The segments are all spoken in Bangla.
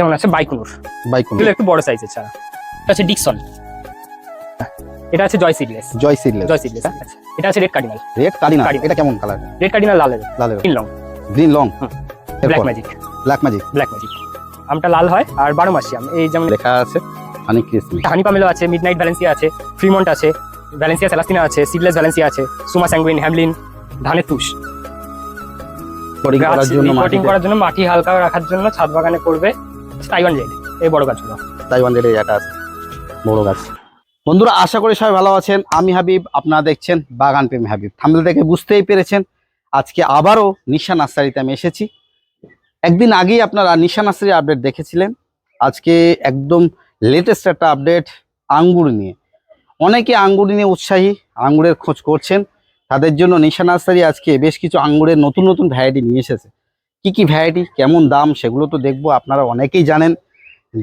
যেমন আছে বাইকুনুর। বাইকুন এগুলো একটু বড় সাইজের ছাড়া। আছে ডিকসন এটা আছে Joy seedless Joy seedless Joy seedless এটা আছে রেড কার্ডিনাল রেড কালিনা। এটা কেমন কালার রেড কার্ডিনাল লালের লাল তিন long green long black magic black magic black magic আমটা লাল হয় আর বারো মাসি আম। এই যেমন লেখা আছে হানি ক্রিসমি হানি পামেলো আছে মিড নাইট ভ্যালেন্সিয়া আছে ফ্রিমন্ট আছে ভ্যালেন্সিয়া সেলাস্টিনা আছে সিডলেস ভ্যালেন্সিয়া আছে সুমা স্যাঙ্গুইন হ্যামলিন ধানের তুষ করার জন্য মাটি হালকা রাখার জন্য ছাদ বাগানে করবে। টাইওয়ান জেড এই বড় গাছগুলো। তাইওয়ান রেডের এটা আছে, বড় গাছ। বন্ধুরা, আশা করি সবাই ভালো আছেন। আমি হাবিব, আপনারা দেখছেন বাগান প্রেমী হাবিব। থামলে দেখে বুঝতেই পেরেছেন, আজকে আবারও নিশা নার্সারিতে আমি এসেছি। একদিন আগেই আপনারা নিশা নার্সারি আপডেট দেখেছিলেন। আজকে একদম লেটেস্ট একটা আপডেট, আঙ্গুর নিয়ে। অনেকে আঙ্গুর নিয়ে উৎসাহী, আঙ্গুরের খোঁজ করছেন। তাদের জন্য নিশা নার্সারি আজকে বেশ কিছু আঙ্গুরের নতুন নতুন ভ্যারাইটি নিয়ে এসেছে। কি কি ভ্যারাইটি কেমন দাম সেগুলো তো দেখব। আপনারা অনেকেই জানেন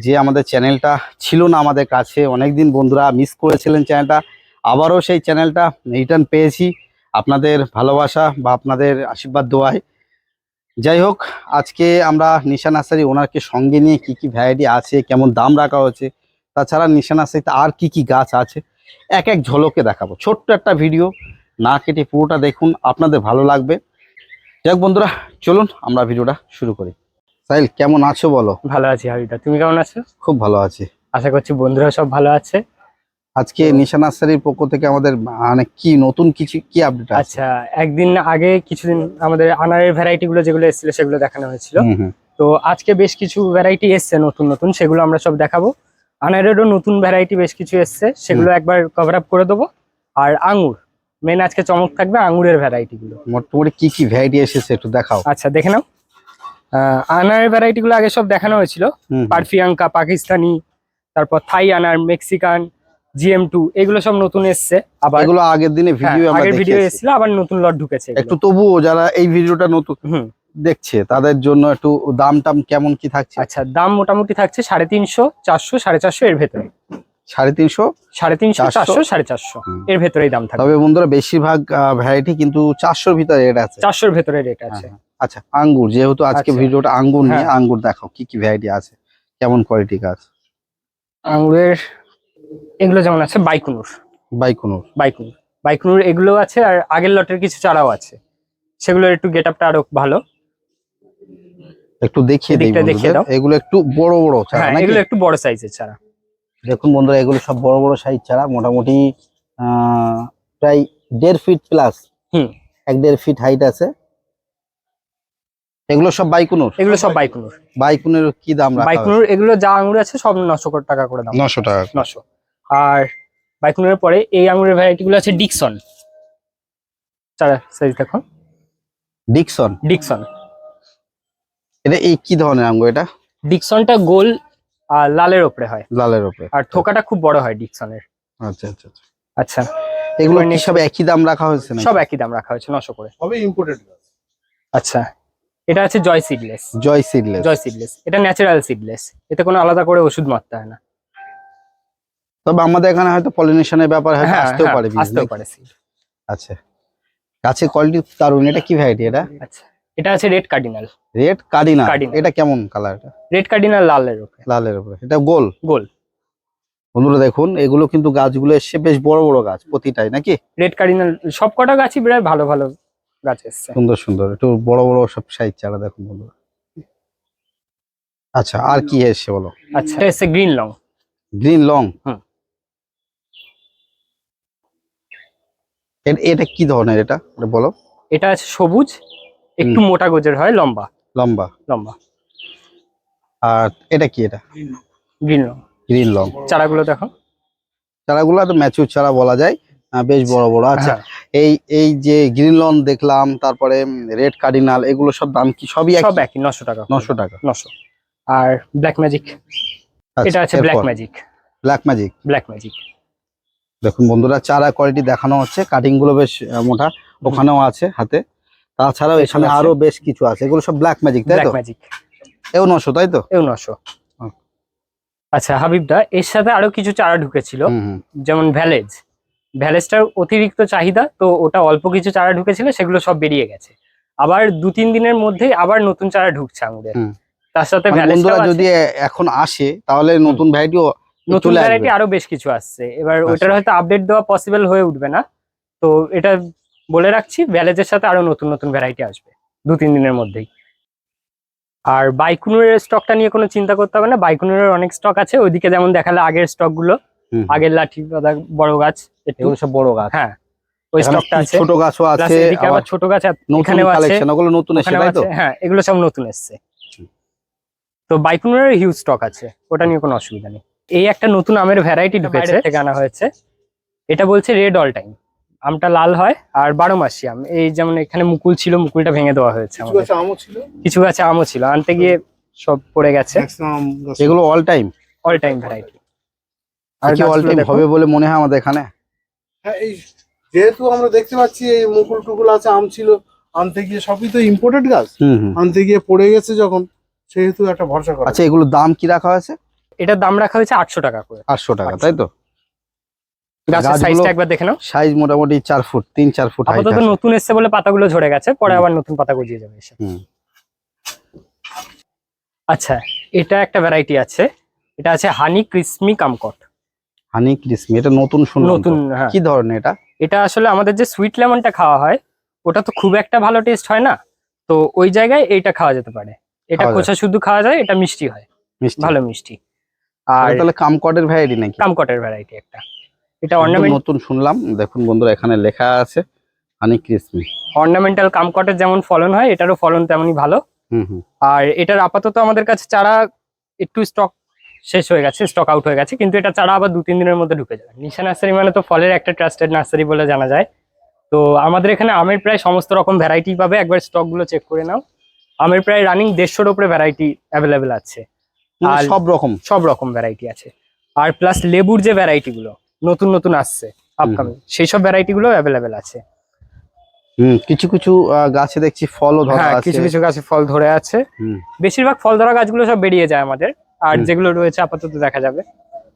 যে আমাদের চ্যানেলটা ছিল না আমাদের কাছে। অনেকদিন বন্ধুরা মিস করেছিলেন চ্যানেলটা। আবারও সেই চ্যানেলটা রিটার্ন পেয়েছি আপনাদের ভালোবাসা বা আপনাদের আশীর্বাদ দোয়ায়। যাই হোক, আজকে আমরা নিশা নার্সারি ওনারকে সঙ্গে নিয়ে কি কি ভ্যারাইটি আছে, কেমন দাম রাখা হয়েছে, তাছাড়া নিশা নার্সারিতে আর কি কি গাছ আছে, এক এক ঝলকে দেখাবো। ছোট্ট একটা ভিডিও না কেটে পুরোটা দেখুন, আপনাদের ভালো লাগবে। যাই বন্ধুরা চলুন আমরা ভিডিওটা শুরু করি। সাহিল কেমন আছো বলো? ভালো আছি হাবিদা তুমি কেমন আছো? খুব ভালো আছি। আশা করছি বন্ধুরা সব ভালো আছে। আজকে নিশা নার্সারির পক্ষ থেকে আমাদের মানে কি নতুন কিছু কি আপডেট আচ্ছা একদিন আগে কিছুদিন আমাদের আনারের ভ্যারাইটি গুলো যেগুলো এসেছিল সেগুলো দেখানো হয়েছিল। তো আজকে বেশ কিছু ভ্যারাইটি এসছে নতুন নতুন সেগুলো আমরা সব দেখাবো। আনারেরও নতুন ভ্যারাইটি বেশ কিছু এসছে সেগুলো একবার কভার আপ করে দেবো। আর আঙ্গুর মেন আজকে চমক থাকবে আঙ্গুরের ভ্যারাইটি গুলো। মোটামুটি কি কি ভ্যারাইটি এসেছে একটু দেখাও। আচ্ছা দেখে নাও। আনারের ভ্যারাইটি গুলো আগে সব দেখানো হয়েছিল। পারফিয়াঙ্কা পাকিস্তানি তারপর থাই আনার মেক্সিকান জিএম টু এগুলো সব নতুন এসছে। আবার এগুলো আগের দিনে হ্যাঁ, ভিডিও আমরা আগের ভিডিও এসেছিল আবার নতুন লট ঢুকেছে একটু তবুও যারা এই ভিডিওটা নতুন হুম। দেখছে তাদের জন্য একটু দাম টাম কেমন কি থাকছে? আচ্ছা দাম মোটামুটি থাকছে সাড়ে তিনশো চারশো সাড়ে চারশো এর ভেতরে। সাড়ে তিনশো সাড়ে তিনশো চারশো। সাড়ে চারশো। এর ভেতরেই দাম থাকবে। তবে বন্ধুরা বেশিরভাগ ভ্যারাইটি কিন্তু চারশোর ভিতরে রেট আছে। চারশোর ভেতরে রেট আছে। হ্যাঁ, আচ্ছা আঙ্গুর যেহেতু আজকে আচ্ছা। ভিডিওটা আঙ্গুর নিয়ে হ্যাঁ। আঙ্গুর দেখাও কি কি ভ্যারাইটি আছে কেমন কোয়ালিটি গাছ? আঙুরের এগুলো যেমন আছে বাইকুনুর। বাইকুনুর। বাইকুনুর। বাইকুনুর এগুলো আছে আর আগের লটের কিছু চারাও আছে। সেগুলোর একটু গেট আপটা আরও ভালো। একটু দেখিয়ে দিই। এগুলো একটু বড় বড় চারা হ্যাঁ এগুলো একটু বড় সাইজের চারা। দেখুন বন্ধুরা এগুলো সব বড় বড় সাইজ চারা মোটামুটি প্রায় দেড় ফিট প্লাস হুম। এক দেড় ফিট হাইট আছে। এগুলো সব বাইকুনুর? এগুলো সব বাইকুনুর। বাইকুনের কি দাম রাখা বাইকুনুর এগুলো যা আঙুর আছে সব নশো কোটি টাকা করে দাম। নশো টাকা নশো। আর বাইকুনুরের পরে এই আঙুরের ভ্যারাইটি গুলো আছে ডিকসন চারা সাইজ দেখো। ডিকসন ডিকসন এটা এই কি ধরনের আঙ্গুর এটা? ডিকসনটা গোল আর লালের ওপরে হয়। লালের উপরে আর থোকাটা খুব বড় হয় ডিকসনের। আচ্ছা আচ্ছা আচ্ছা। আচ্ছা। এগুলো কি সব একই দাম রাখা হয়েছে না সব একই দাম রাখা হয়েছে নশো করে। সবই ইম্পোর্টেড আচ্ছা। এটা আছে Joy seedless Joy seedless Joy seedless এটা ন্যাচারাল সিডলেস এতে কোনো আলাদা করে ওষুধ মারতে হয় না। তবে আমাদের এখানে হয়তো পলিনেশনের ব্যাপার হয়তো হ্যাঁ, আসতেও হ্যাঁ, পারে আসতেও পারে আচ্ছা। গাছের কোয়ালিটি দারুণ এটা কি ভ্যারাইটি এটা? আচ্ছা। এটা আছে red cardinal red cardinal Cardinal। এটা কেমন কালার এটা? রেড কার্ডিনাল লালের ওপরে লালের উপরে। এটা গোল? গোল। বন্ধুরা দেখুন এগুলো কিন্তু গাছগুলো এসছে বেশ বড় বড় গাছ প্রতিটাই নাকি? রেড কার্ডিনাল সব কটা গাছই প্রায় ভালো ভালো গাছ এসছে। সুন্দর সুন্দর। একটু বড় বড় সব সাইজ চারা দেখুন বন্ধুরা। আচ্ছা আর কি এসছে বলো? আচ্ছা এসছে গ্রিন লং গ্রিন লং। এটা কি ধরনের এটা বলো। এটা আছে সবুজ। একটু মোটা গোজের হয় লম্বা। লম্বা। লম্বা। আর এটা কি এটা? Green long. Green long. চারাগুলো দেখো। চারাগুলো তো ম্যাচুর চারা বলা যায়। বেশ বড় বড়। আচ্ছা হ্যাঁ, এই এই যে গ্রিন লন দেখলাম তারপরে রেড কার্ডিনাল এগুলো সব দাম কি? সবই সব একই একই নশো টাকা। নশো টাকা। নশো। আর ব্ল্যাক ম্যাজিক এটা আছে black magic black magic black magic দেখুন বন্ধুরা চারা কোয়ালিটি দেখানো হচ্ছে। কাটিংগুলো বেশ মোটা। ওখানেও আছে হাতে। তাছাড়াও এখানে আরও বেশ কিছু আছে। এগুলো সব ব্ল্যাক ম্যাজিক তাই তো? ম্যাজিক এও নশো তাই তো? এও নশো। আচ্ছা হাবিবদা এর সাথে আরও কিছু চারা ঢুকেছিল। যেমন ভ্যালেজ। ভ্যালেজটার অতিরিক্ত চাহিদা তো ওটা অল্প কিছু চারা ঢুকেছিল সেগুলো সব বেরিয়ে গেছে। আবার দু তিন দিনের মধ্যেই আবার নতুন চারা ঢুকছে আমাদের। তার সাথে মানে ভ্যালেজটাও বন্ধুরা যদি এখন আসে তাহলে নতুন ভ্যারাইটিও নতুন ভ্যারাইটি আরও বেশ কিছু আসছে। এবার আচ্ছা। ওটার হয়তো আপডেট দেওয়া পসিবল হয়ে উঠবে না। তো এটা বলে রাখছি ভ্যালেজের সাথে আরও নতুন নতুন ভ্যারাইটি আসবে দু তিন দিনের মধ্যেই। আর বাইকুনুরের স্টকটা নিয়ে কোনো চিন্তা করতে হবে না বাইকুনুরের অনেক স্টক আছে ওইদিকে যেমন দেখালে আগের স্টকগুলো আগের লাঠি বড় গাছ এগুলো সব বড় গাছ। হ্যাঁ ওই এখানে স্টকটা আছে। ছোট গাছও আছে এদিকে আবার ছোট গাছ নতুন এখানেও আছে। কালেকশন ওগুলো নতুন এসে তাই তো? হ্যাঁ এগুলো সব নতুন এসছে। তো বাইকুনের হিউজ স্টক আছে ওটা নিয়ে কোনো অসুবিধা নেই। এই একটা নতুন আমের ভ্যারাইটি ঢুকেছে। থেকে আনা হয়েছে। এটা বলছে রেড অল টাইম আমটা লাল হয় আর বারো মাসি আম। এই যেমন এখানে মুকুল ছিল মুকুলটা ভেঙে দেওয়া হয়েছে কিছু গাছে আমও ছিল? কিছু গাছে আমও ছিল। আনতে গিয়ে সব পড়ে গেছে। ম্যাক্সিমাম এগুলো all time all time variety কি অল টাইম হবে বলে মনে হয় আমাদের এখানে? হ্যাঁ এই যেহেতু আমরা দেখতে পাচ্ছি এই মুকুল টুকুল আছে আম ছিল আনতে গিয়ে সবই তো ইম্পোর্টেড গাছ। আনতে গিয়ে পড়ে গেছে যখন সেহেতু একটা ভরসা করা। আচ্ছা এগুলোর দাম কি রাখা হয়েছে? এটার দাম রাখা হয়েছে আটশো টাকা করে। আটশো টাকা তাই তো? গাছের গাছগুলো- সাইজটা একবার দেখে নাও। সাইজ মোটামুটি ফুট তিন চার ফুট হাইট আপাতত নতুন এসছে বলে পাতাগুলো ঝরে গেছে পরে আবার নতুন পাতা গজিয়ে যাবে এসে। আচ্ছা এটা একটা ভ্যারাইটি আছে। এটা আছে হানি ক্রিসমি কামকট হানি ক্রিসমি এটা নতুন শুনলাম নতুন হ্যাঁ। কি ধরনের এটা? এটা আসলে আমাদের যে সুইট লেমনটা খাওয়া হয় ওটা তো খুব একটা ভালো টেস্ট হয় না। তো ওই জায়গায় এইটা খাওয়া যেতে পারে। এটা। কোচা শুধু খাওয়া যায় এটা মিষ্টি হয়। ভালো মিষ্টি। আর আর তাহলে কামকটের ভ্যারাইটি নাকি? কামকটের ভ্যারাইটি একটা। এটা অর্নামেন্ট নতুন শুনলাম। দেখুন বন্ধুরা এখানে লেখা আছে হানি ক্রিসমি অর্নামেন্টাল কামকটের যেমন ফলন হয় এটারও ফলন তেমনই ভালো। আর এটার আপাতত আমাদের কাছে চারা একটু স্টক শেষ হয়ে গেছে স্টক আউট হয়ে গেছে কিন্তু এটা চারা আবার দু তিন দিনের মধ্যে ঢুকে যাবে। নিশা নার্সারি মানে তো ফলের একটা ট্রাস্টেড নার্সারি বলে জানা যায়। তো আমাদের এখানে আমের প্রায় সমস্ত রকম ভ্যারাইটি পাবে একবার স্টকগুলো চেক করে নাও। আমের প্রায় রানিং দেড়শোর উপরে ভ্যারাইটি অ্যাভেলেবেল আছে। মানে আর- সব রকম? সব রকম ভ্যারাইটি আছে। আর প্লাস লেবুর যে ভ্যারাইটি গুলো নতুন নতুন আসছে আপকামিং সেই সব ভ্যারাইটি গুলো অ্যাভেলেবেল আছে। হুম কিছু কিছু গাছে দেখছি ফলও ধরা হ্যাঁ আছে। কিছু কিছু গাছে ফল ধরে আছে। বেশিরভাগ ফল ধরা গাছগুলো সব বেরিয়ে যায় আমাদের। আর যেগুলো রয়েছে আপাতত দেখা যাবে।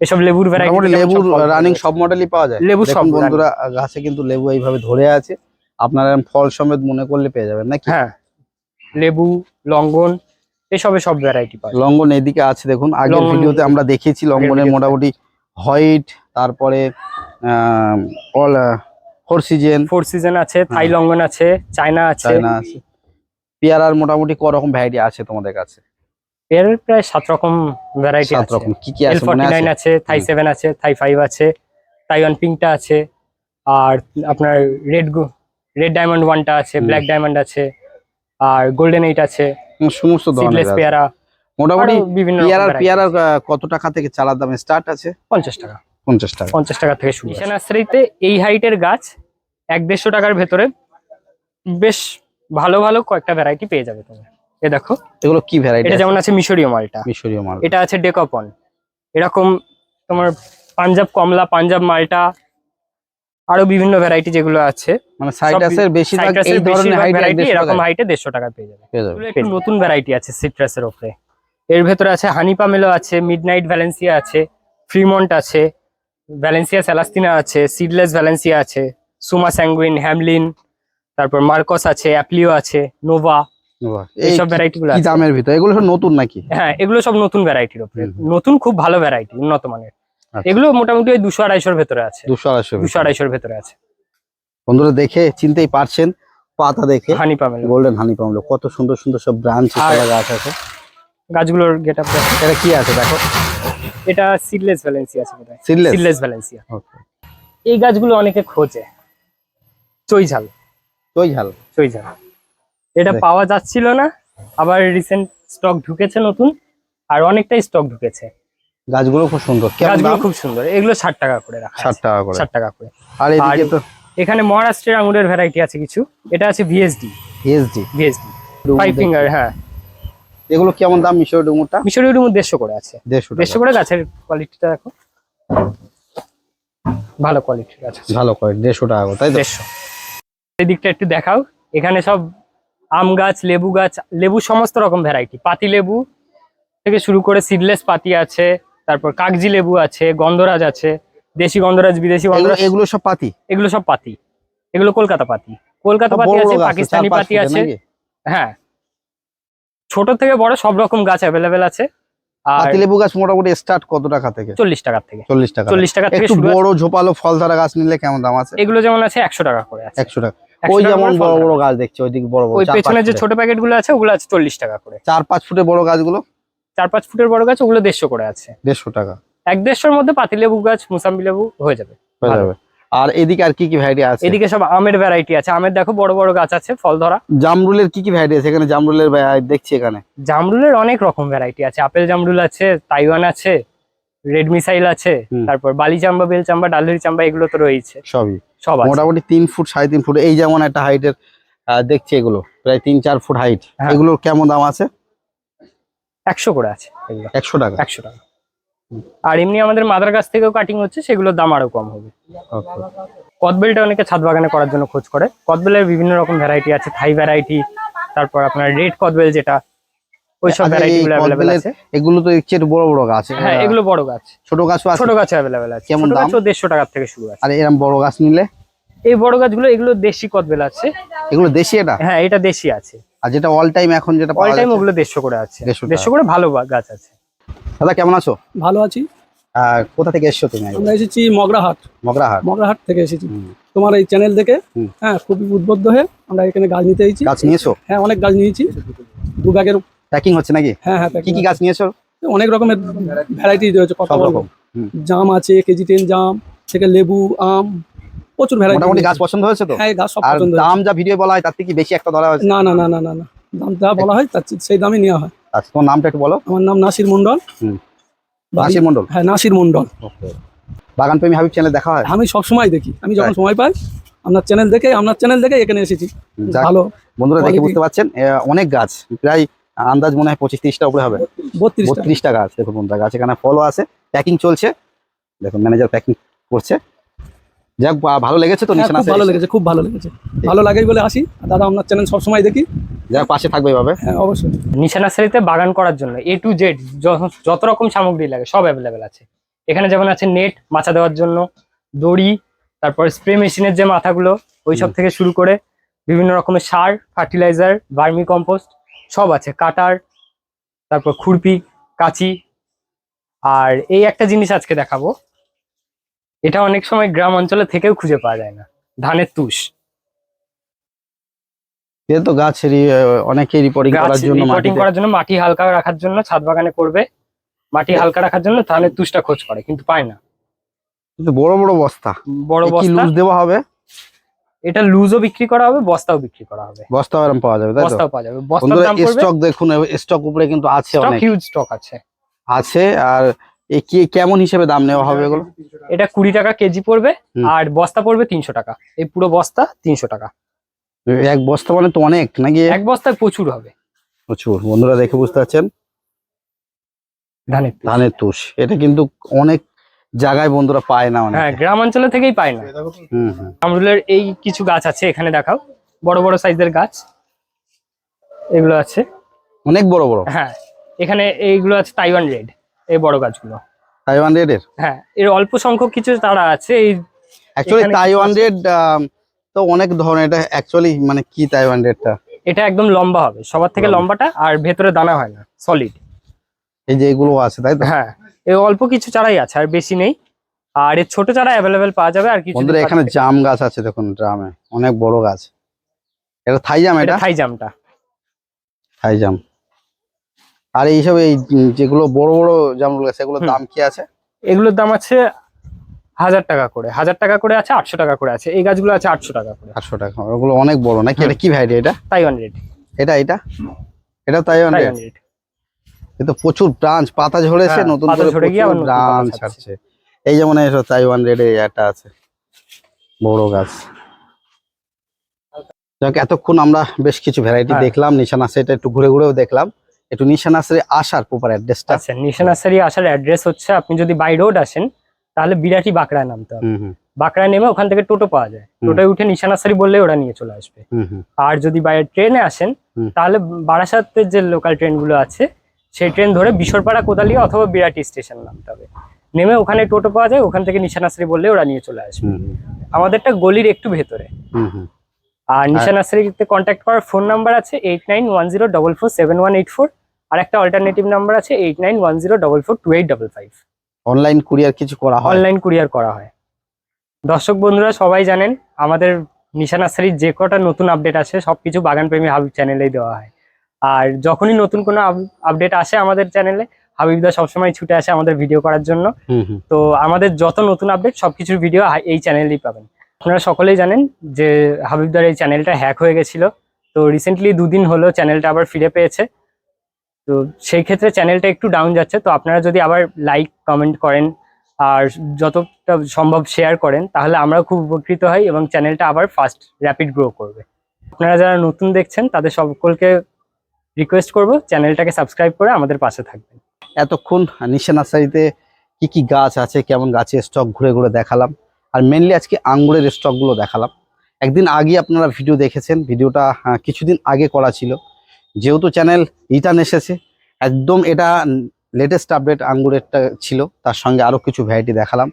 এসব লেবুর ভ্যারাইটি লেবুর রানিং সব মডেলই পাওয়া যায়। লেবু সব বন্ধুরা গাছে কিন্তু লেবু এইভাবে ধরে আছে। আপনারা ফল সমেত মনে করলে পেয়ে যাবেন নাকি? হ্যাঁ। লেবু লঙ্গন এসবে সব ভ্যারাইটি পাওয়া যায়। লঙ্ঘন এদিকে আছে দেখুন। আগের ভিডিওতে আমরা দেখেছি লঙ্গনের মোটামুটি হোয়াইট তারপরে all four season. Four season আছে থাই হ্যাঁ। লঙ্ঘন আছে চায়না আছে। চায়না আছে। পেয়ারার মোটামুটি ক রকম ভ্যারাইটি আছে তোমাদের কাছে? এর প্রায় সাত রকম ভ্যারাইটি সাত রকম। কি কি আছে? নাইন আছে? থাই সেভেন আছে থাই ফাইভ আছে তাইওয়ান পিঙ্কটা আছে আর আপনার রেড রেড ডায়মন্ড ওয়ানটা আছে ব্ল্যাক ডায়মন্ড আছে আর গোল্ডেন এইট আছে সমস্ত ধরনের পেয়ারা। মোটামুটি বিভিন্ন পেয়ারার পেয়ারার আহ, কত টাকা থেকে চালার দামে? স্টার্ট আছে? পঞ্চাশ টাকা। পঞ্চাশ টাকা। পঞ্চাশ টাকা থেকে শুরু নার্সারিতে এই হাইটের গাছ এক দেড়শো টাকার ভেতরে বেশ ভালো ভালো কয়েকটা ভ্যারাইটি পেয়ে যাবে তুমি এ দেখো। এগুলো কি ভ্যারাইটি এটা যেমন আছে মিশরীয় মালটা। মিশরীয় মাল। এটা আছে ডেকপন। এরকম তোমার পাঞ্জাব কমলা পাঞ্জাব মালটা আরও বিভিন্ন ভ্যারাইটি যেগুলো আছে। মানে সাইটাসের বেশিরভাগ এই ধরনের হাইট এরকম হাইটে দেড়শো টাকা পেয়ে যাবে। পেয়ে যাবে। একটু নতুন ভ্যারাইটি আছে সিট্রাসের ওপরে এর ভেতরে আছে হানি পামেলো আছে মিডনাইট ভ্যালেন্সিয়া আছে ফ্রিমন্ট আছে ভ্যালেন্সিয়া স্যালাস্তিনা আছে সিডলেস ভ্যালেন্সিয়া আছে সুমা স্যাঙ্গুইন হ্যামলিন তারপর মার্কস আছে অ্যাপ্লিও আছে নোভা এইসব ভ্যারাইটি গুলো দামের ভিতর? এগুলো সব নতুন নাকি? হ্যাঁ এগুলো সব নতুন ভ্যারাইটির উপরে। নতুন খুব ভালো ভ্যারাইটি উন্নত মানের। আচ্ছা। এগুলো মোটামুটি ওই দুশো আড়াইশোর ভেতরে আছে। দুশো আড়াইশো দুশো আড়াইশোর ভেতরে আছে। বন্ধুরা দেখে চিনতেই পারছেন পাতা দেখে। হানি পামেলো। গোল্ডেন হানি পামলো কত সুন্দর সুন্দর সব ব্রাঞ্চ গাছ আছে। গাছগুলোর গেট আপ এটা কি আছে দেখো? এটা সিডলেস ভ্যালেন্সিয়া আছে বোধহয়। সিডলেস ভ্যালেন্সিয়া এই গাছগুলো অনেকে খোঁজে। চৈঝাল। ওই ঝাল চৈঝাল। এটা পাওয়া যাচ্ছিল না। আবার রিসেন্ট স্টক ঢুকেছে নতুন। আর অনেকটাই স্টক ঢুকেছে। গাছগুলো খুব সুন্দর। গাছগুলো খুব সুন্দর। এগুলো ষাট টাকা করে রাখা ষাট টাকা করে। ষাট টাকা করে। আর এদিকে তো এখানে মহারাষ্ট্রের আঙুরের ভ্যারাইটি আছে কিছু। এটা আছে VSD VSD VSD five finger হ্যাঁ। এগুলো কেমন দাম মিশর ডুমুরটা? মিশরি ডুমুর দেড়শো করে আছে। দেড়শো দেড়শো করে গাছের কোয়ালিটিটা দেখো। ভালো কোয়ালিটির গাছ আছে। ভালো কোয়ালিটি দেড়শো টাকা করে তাই তো? দেড়শো। এই দিকটা একটু দেখাও। এখানে সব আম গাছ লেবু গাছ লেবু সমস্ত রকম ভ্যারাইটি পাতি লেবু থেকে শুরু করে সিডলেস পাতি আছে তারপর কাগজি লেবু আছে গন্ধরাজ আছে দেশি গন্ধরাজ বিদেশি গন্ধরাজ। এগুলো সব পাতি? এগুলো সব পাতি। এগুলো কলকাতা পাতি। কলকাতা পাতি আছে পাকিস্তানি পাতি আছে। হ্যাঁ। ছোট থেকে বড় সব রকম গাছ অ্যাভেলেবেল আছে। আর পাতিলেবু গাছ মোটামুটি স্টার্ট কত টাকা থেকে? চল্লিশ টাকার থেকে। চল্লিশ টাকা চল্লিশ টাকা থেকে বড় ঝোপালো ফল ধরা গাছ নিলে কেমন দাম আছে? এগুলো যেমন আছে একশো টাকা করে আছে। একশো টাকা। ওই যেমন বড় বড় গাছ দেখছি ওইদিকে বড় বড় ওই পেছনে যে ছোট প্যাকেটগুলো আছে ওগুলো আছে চল্লিশ টাকা করে। চার পাঁচ ফুটের বড় গাছগুলো? চার পাঁচ ফুটের বড় গাছ ওগুলো দেড়শো করে আছে। দেড়শো টাকা। এক দেড়শোর মধ্যে পাতিলেবু গাছ মুসাম্বি লেবু হয়ে যাবে। হয়ে যাবে। আর এদিকে আর কি কি ভ্যারাইটি আছে? এদিকে সব আমের ভ্যারাইটি আছে। আমের দেখো বড় বড় গাছ আছে ফল ধরা। জামরুলের কি কি ভ্যারাইটি আছে? এখানে জামরুলের দেখছি এখানে। জামরুলের অনেক রকম ভ্যারাইটি আছে। আপেল জামরুল আছে তাইওয়ান আছে রেড মিসাইল আছে তারপর বালি চাম্বা বেল চাম্বা ডালহরি চাম্বা এগুলো তো রয়েছে সবই। সব মোটামুটি তিন ফুট সাড়ে তিন ফুট এই যেমন একটা হাইটের দেখছি এগুলো। প্রায় তিন চার ফুট হাইট হ্যাঁ। এগুলোর কেমন দাম আছে? একশো করে আছে একশো টাকা। একশো টাকা। আর এমনি আমাদের মাদার গাছ থেকেও কাটিং হচ্ছে সেগুলোর দাম আরও কম হবে। কদবেলটা অনেকে ছাদ বাগানে করার জন্য খোঁজ করে। কদবেলের বিভিন্ন রকম ভ্যারাইটি আছে থাই ভ্যারাইটি তারপর আপনার রেড কদবেল যেটা ওইসব আচ্ছা, ভ্যারাইটি গুলো অ্যাভেলেবেল আছে। এগুলো তো বড় বড় গাছ হ্যাঁ এগুলো বড় গাছ। ছোট গাছও আছে? ছোট আছে। কেমন দাম? থেকে শুরু আছে। আর এরকম বড় গাছ নিলে? এই বড় গাছগুলো এগুলো দেশি কদবেল আছে। এগুলো দেশি এটা? হ্যাঁ এটা দেশি আছে। আর যেটা অল টাইম এখন যেটা অল টাইম ওগুলো দেড়শো করে আছে। 150 দেড়শো করে ভালো গাছ আছে। দাদা কেমন আছো? ভালো আছি। কোথা থেকে এসছো তুমি? আমরা এসেছি মগরাহাট। মগরাহাট। মগরাহাট থেকে এসেছি। তোমার এই চ্যানেল দেখে হ্যাঁ খুবই উদ্বুদ্ধ হয়ে আমরা এখানে গাছ নিতে এসেছি। গাছ নিয়েছো? হ্যাঁ অনেক গাছ নিয়েছি। দু ব্যাগের প্যাকিং হচ্ছে নাকি? হ্যাঁ হ্যাঁ কি কি গাছ নিয়েছো? অনেক রকমের ভ্যারাইটি রয়েছে কত রকম। জাম আছে কেজি টেন জাম থেকে লেবু আম প্রচুর ভ্যারাইটি মোটামুটি গাছ পছন্দ হয়েছে তো? হ্যাঁ গাছ সব পছন্দ। দাম যা ভিডিও বলা হয় তার থেকে কি বেশি একটা ধরা হয়েছে। না না না না না না দাম যা বলা হয় তার সেই দামই নেওয়া হয়। আচ্ছা তোমার নামটা একটু বলো। আমার নাম নাসির মন্ডল হুম। নাসির মন্ডল হ্যাঁ নাসির মন্ডল বাগান প্রেমী হাবিব চ্যানেল দেখা হয়? আমি সব সময় দেখি। আমি যখন সময় পাই আপনার চ্যানেল দেখে আপনার চ্যানেল দেখে এখানে এসেছি। ভালো। বন্ধুরা দেখে বুঝতে পারছেন অনেক গাছ প্রায় আন্দাজ মনে হয় পঁচিশ তিরিশটা উপরে হবে। বত্রিশটা। গাছ দেখুন বন্ধুরা গাছ এখানে ফলও আছে প্যাকিং চলছে। দেখুন ম্যানেজার প্যাকিং করছে। যাক ভালো লেগেছে তো হ্যাঁ, ভালো লেগেছে খুব ভালো লেগেছে। ভালো লাগেই বলে আসি। দাদা আপনার চ্যানেল সবসময় দেখি। যাক পাশে থাকবে এভাবে। হ্যাঁ অবশ্যই। নিশা নার্সারিতে বাগান করার জন্য এ টু জেড যত রকম সামগ্রী লাগে সব অ্যাভেলেবেল আছে। এখানে যেমন আছে নেট মাছা দেওয়ার জন্য দড়ি তারপর স্প্রে মেশিনের যে মাথাগুলো ওইসব হুম। থেকে শুরু করে বিভিন্ন রকমের সার ফার্টিলাইজার ভার্মি কম্পোস্ট সব আছে। কাটার তারপর খুরপি কাঁচি। আর এই একটা জিনিস আজকে দেখাবো। এটা অনেক সময় গ্রাম অঞ্চলে থেকেও খুঁজে পাওয়া যায় না। ধানের তুষ। এ তো গাছেরই আহ, অনেকেই রিপোর্টিং করার জন্য রিপোর্টিং করার জন্য মাটি হালকা রাখার জন্য ছাদ বাগানে করবে। মাটি হালকা রাখার জন্য ধানের তুষটা খোঁজ করে কিন্তু পায় না। কিন্তু বড় বড় বস্তা। বড় বস্তা। লুজ দেওয়া হবে? এটা লুজও বিক্রি করা হবে বস্তাও বিক্রি করা হবে। বস্তা এরকম পাওয়া যাবে তাই তো? বস্তাও পাওয়া যাবে। বস্তার দাম পড়বে। স্টক দেখুন স্টক উপরে কিন্তু আছে স্টক অনেক। হিউজ স্টক আছে। আছে আর এ কি কেমন হিসেবে দাম নেওয়া হবে এগুলো? এটা কুড়ি টাকা কেজি পড়বে আর বস্তা পড়বে তিনশো টাকা। এই পুরো বস্তা তিনশো টাকা। এক বস্তা মানে তো অনেক নাকি? এক বস্তায় প্রচুর হবে। প্রচুর। বন্ধুরা দেখে বুঝতে পারছেন? ধানের। ধানের তুষ। এটা কিন্তু অনেক জায়গায় বন্ধুরা পায় না হ্যাঁ গ্রাম অঞ্চলে থেকেই পায় না। আমরুলের এই কিছু গাছ আছে এখানে দেখাও। বড় বড় সাইজের গাছ। এগুলো আছে। অনেক বড় বড়? হ্যাঁ এখানে এইগুলো আছে তাইওয়ান রেড এই বড় গাছগুলো। তাইওয়ান রেডের হ্যাঁ এর অল্প সংখ্যক কিছু তারা আছে। এই অ্যাকচুয়ালি তাইওয়ান। রেড তো অনেক ধরনের এটা অ্যাকচুয়ালি মানে কি তাইওয়ান রেডটা এটা একদম লম্বা হবে সবার থেকে লম্বাটা আর ভেতরে দানা হয় না সলিড এই যে এগুলো আছে তাই তো? হ্যাঁ এই অল্প কিছু চারাই আছে আর বেশি নেই। আর এর ছোট চারা অ্যাভেলেবেল পাওয়া যাবে আর কিছু বন্ধুরা এখানে জাম গাছ আছে দেখুন ড্রামে অনেক বড় গাছ। এটা থাই জাম এটা? থাই জামটা। থাই জাম। আর এইসব এই যেগুলো বড় বড় জামগুলো আছে সেগুলোর হুম। দাম কি আছে? এগুলোর দাম আছে হাজার টাকা করে হাজার টাকা করে আছে আটশো টাকা করে আছে। এই গাছগুলো আছে আটশো টাকা করে। আটশো টাকা ওগুলো অনেক বড় নাকি? এটা কি ভ্যারাইটি এটা? তাইওয়ান রেড এটা এটা? এটা তাইওয়ান রেড তাইওয়ান রেড এ তো প্রচুর ব্রাঞ্চ পাতা ঝরেছে হ্যাঁ, নতুন করে ঝরে গিয়ে ব্রাঞ্চ। ছাড়ছে। এই যেমন এসব তাইওয়ান রেড একটা আছে বড় গাছ। যাক এতক্ষণ আমরা বেশ কিছু ভ্যারাইটি। দেখলাম নিশানা সেটা একটু ঘুরে ঘুরেও দেখলাম। একটু নিশানা সেরে আসার প্রপার অ্যাড্রেসটা আচ্ছা নিশা নার্সারি আসার অ্যাড্রেস হচ্ছে আপনি যদি বাই রোড আসেন তাহলে বিরাটি বাঁকড়ায় নামতে হবে। বাঁকড়ায় নেমে ওখান থেকে টোটো পাওয়া যায়। টোটোয় উঠে নিশা নার্সারি বললে ওরা নিয়ে চলে আসবে। আর যদি বাই ট্রেনে আসেন তাহলে বারাসাতের যে লোকাল ট্রেনগুলো আছে সেই ট্রেন ধরে বিশরপাড়া কোদালিয়া অথবা বিরাটি স্টেশন নামতে হবে। নেমে ওখানে টোটো পাওয়া যায় ওখান থেকে নিশা নার্সারি বললে ওরা নিয়ে চলে আসবে। আমাদেরটা গলির একটু ভেতরে। হুম হুম। আর নিশা নার্সারিতে কন্ট্যাক্ট করার ফোন নাম্বার আছে eight nine one zero double four seven one eight four আর একটা অল্টারনেটিভ নাম্বার আছে eight nine one zero double four two eight double five online courier কিছু করা হয়? অনলাইন কুরিয়ার করা হয়। দর্শক বন্ধুরা সবাই জানেন আমাদের নিশা নার্সারির যে কটা নতুন আপডেট আসে সবকিছু বাগান প্রেমী হাবিব চ্যানেলেই দেওয়া হয়। আর যখনই নতুন কোনো আপডেট আসে আমাদের চ্যানেলে হাবিবদা সবসময় ছুটে আসে আমাদের ভিডিও করার জন্য। তো আমাদের যত নতুন আপডেট সবকিছুর ভিডিও এই চ্যানেলেই পাবেন। আপনারা সকলেই জানেন যে হাবিবদার এই চ্যানেলটা হ্যাক হয়ে গেছিল। তো রিসেন্টলি দুদিন হলো চ্যানেলটা আবার ফিরে পেয়েছে। তো সেই ক্ষেত্রে চ্যানেলটা একটু ডাউন যাচ্ছে। তো আপনারা যদি আবার লাইক কমেন্ট করেন, আর যতটা সম্ভব শেয়ার করেন, তাহলে আমরা খুব উপকৃত হই এবং চ্যানেলটা আবার ফাস্ট র্যাপিড গ্রো করবে। আপনারা যারা নতুন দেখছেন, তাদের সকলকে রিকোয়েস্ট করব চ্যানেলটাকে সাবস্ক্রাইব করে আমাদের পাশে থাকবেন। এতক্ষণ নিশা নার্সারিতে কি কি গাছ আছে, কেমন গাছের স্টক ঘুরে ঘুরে দেখালাম, আর মেনলি আজকে আঙ্গুরের স্টকগুলো দেখালাম। একদিন আগে আপনারা ভিডিও দেখেছেন ভিডিওটা কিছুদিন আগে করা ছিল। যেহেতু চ্যানেল রিটার্ন এসেছে, একদম এটা লেটেস্ট আপডেট আঙ্গুরেরটা ছিল, তার সঙ্গে আরও কিছু ভ্যারাইটি দেখালাম।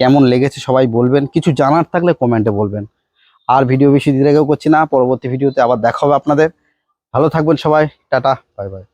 কেমন লেগেছে সবাই বলবেন, কিছু জানার থাকলে কমেন্টে বলবেন। আর ভিডিও বেশি দীর্ঘ করছি না, পরবর্তী ভিডিওতে আবার দেখা হবে আপনাদের। ভালো থাকবেন সবাই, টাটা বাই বাই